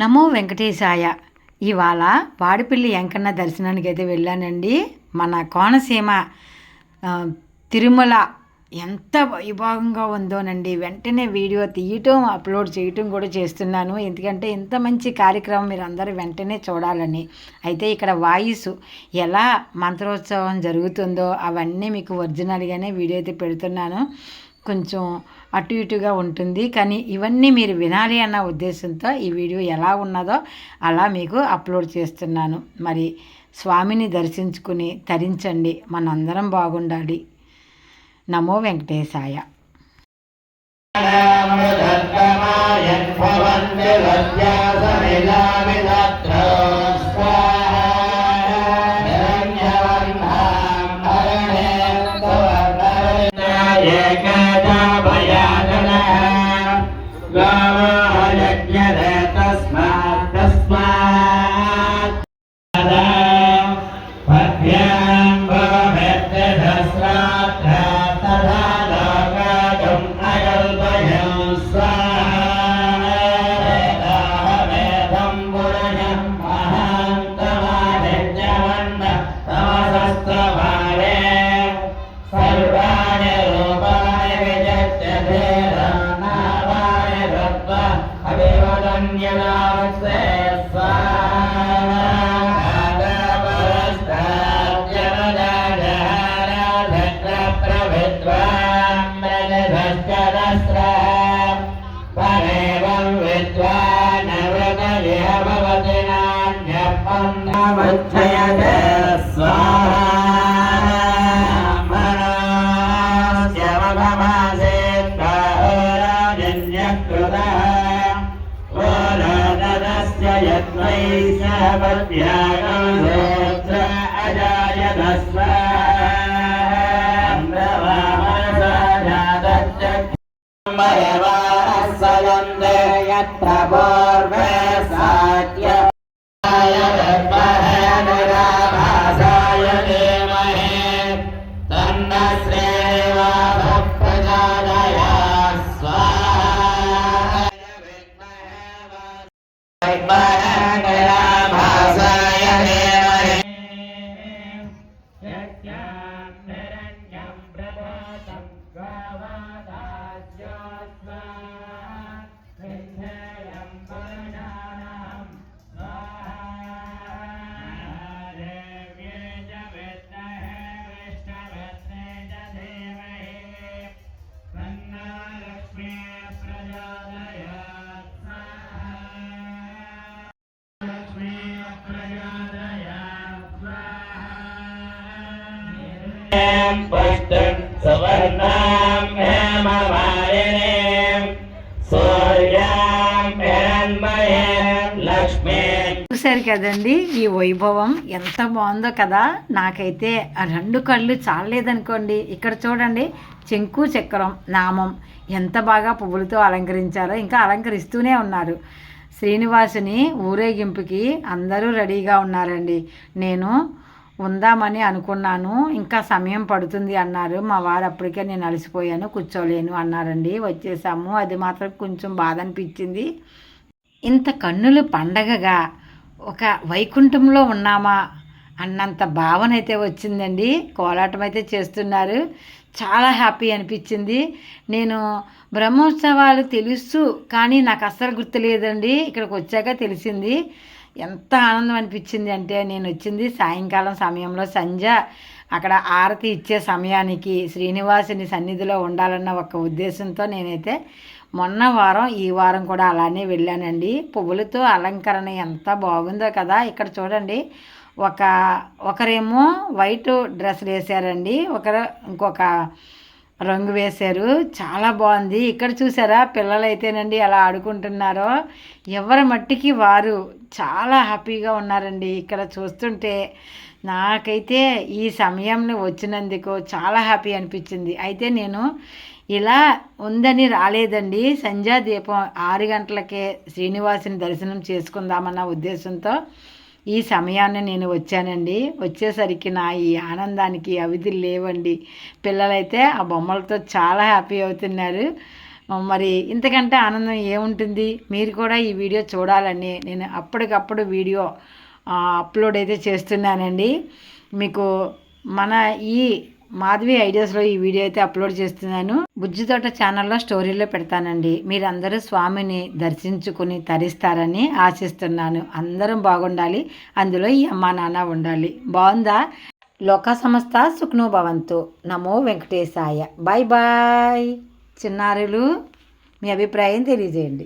నమో వెంకటేశాయ. ఇవాళ వాడిపల్లి వెంకన్న దర్శనానికి అయితే వెళ్ళానండి. మన కోనసీమ తిరుమల ఎంత వైభవంగా ఉందోనండి. వెంటనే వీడియో తీయటం అప్లోడ్ చేయటం కూడా చేస్తున్నాను. ఎందుకంటే ఇంత మంచి కార్యక్రమం మీరు అందరూ వెంటనే చూడాలని. అయితే ఇక్కడ వాయిస్ ఎలా మంత్రోత్సవం జరుగుతుందో అవన్నీ మీకు ఒరిజినల్గానే వీడియో అయితే పెడుతున్నాను. కొంచెం అటు ఇటుగా ఉంటుంది. కానీ ఇవన్నీ మీరు వినాలి అన్న ఉద్దేశంతో ఈ వీడియో ఎలా ఉన్నదో అలా మీకు అప్లోడ్ చేస్తున్నాను. మరి స్వామిని దర్శించుకుని తరించండి. మనందరం బాగుండాలి. నమో వెంకటేశాయ. परेवं विद्वान् वृतयः भवति नान्यपन्नमुच्चयते स्वाहाजन्यकृतः ओरदस्य यत्मै सहपद्यागोत्र अजायतस्व मयवासयन्ते यत्र पूर्वे सात्य पुष्टं सुवर्णां हेममालिनीं सूर्यां हिरण्मयीं लक्ष्मीं చూశారు కదండి ఈ వైభవం ఎంత బాగుందో కదా నాకైతే ఆ రెండు కళ్ళు చాలేదనుకోండి ఇక్కడ చూడండి చెంకు చక్రం నామం ఎంత బాగా పువ్వులతో అలంకరించారో ఇంకా అలంకరిస్తూనే ఉన్నారు శ్రీనివాసుని ఊరేగింపుకి అందరూ రెడీగా ఉన్నారండి నేను ఉందామని అనుకున్నాను. ఇంకా సమయం పడుతుంది అన్నారు. మా వారు అప్పటికే నేను అలసిపోయాను. కూర్చోలేను అన్నారండి. వచ్చేసాము. అది మాత్రం కొంచెం బాధ అనిపించింది ఇంత కన్నులు పండగగా ఒక వైకుంఠంలో ఉన్నామా అన్నంత భావన అయితే వచ్చిందండి. కోలాటం అయితే చేస్తున్నారు. చాలా హ్యాపీ అనిపించింది. నేను బ్రహ్మోత్సవాలు తెలుసు కానీ నాకు అస్సలు గుర్తులేదండి. ఇక్కడికి వచ్చాక తెలిసింది. ఎంత ఆనందం అనిపించింది అంటే నేను వచ్చింది సాయంకాలం సమయంలో సంధ్య అక్కడ ఆరతి ఇచ్చే సమయానికి శ్రీనివాసుని సన్నిధిలో ఉండాలన్న ఒక ఉద్దేశంతో నేనైతే మొన్న వారం ఈ వారం కూడా అలానే వెళ్ళానండి. పువ్వులతో అలంకరణ ఎంత బాగుందో కదా. ఇక్కడ చూడండి ఒక ఒకరేమో వైట్ డ్రెస్సులు వేసారండి ఒకరు ఇంకొక రంగు వేశారు. చాలా బాగుంది. ఇక్కడ చూసారా పిల్లలు అయితేనండి ఎలా ఆడుకుంటున్నారో. ఎవరి మట్టికి వారు చాలా హ్యాపీగా ఉన్నారండి. ఇక్కడ చూస్తుంటే నాకైతే ఈ సమయంలో వచ్చినందుకు చాలా హ్యాపీ అనిపించింది. అయితే నేను ఇలా ఉందని రాలేదండి. సంధ్యా దీపం ఆరు గంటలకే శ్రీనివాసుని దర్శనం చేసుకుందామన్న ఉద్దేశంతో ఈ సమయాన్ని నేను వచ్చానండి. వచ్చేసరికి నా ఈ ఆనందానికి అవిధి లేవండి. పిల్లలైతే ఆ బొమ్మలతో చాలా హ్యాపీ అవుతున్నారు. మరి ఇంతకంటే ఆనందం ఏముంటుంది? మీరు కూడా ఈ వీడియో చూడాలని నేను అప్పటికప్పుడు వీడియో అప్లోడ్ అయితే చేస్తున్నానండి. మీకు మన ఈ మాధవి ఐడియాస్లో ఈ వీడియో అయితే అప్లోడ్ చేస్తున్నాను. బుజ్జి తోట ఛానల్లో స్టోరీలో పెడతానండి. మీరందరూ స్వామిని దర్శించుకుని తరిస్తారని ఆశిస్తున్నాను. అందరం బాగుండాలి. అందులో ఈ అమ్మా నాన్న ఉండాలి. బాగుందా? లోక సంస్థ సుఖ్నో భవంతు. నమో వెంకటేశాయ. Bye bye. చిన్నారులు మీ అభిప్రాయం తెలియజేయండి.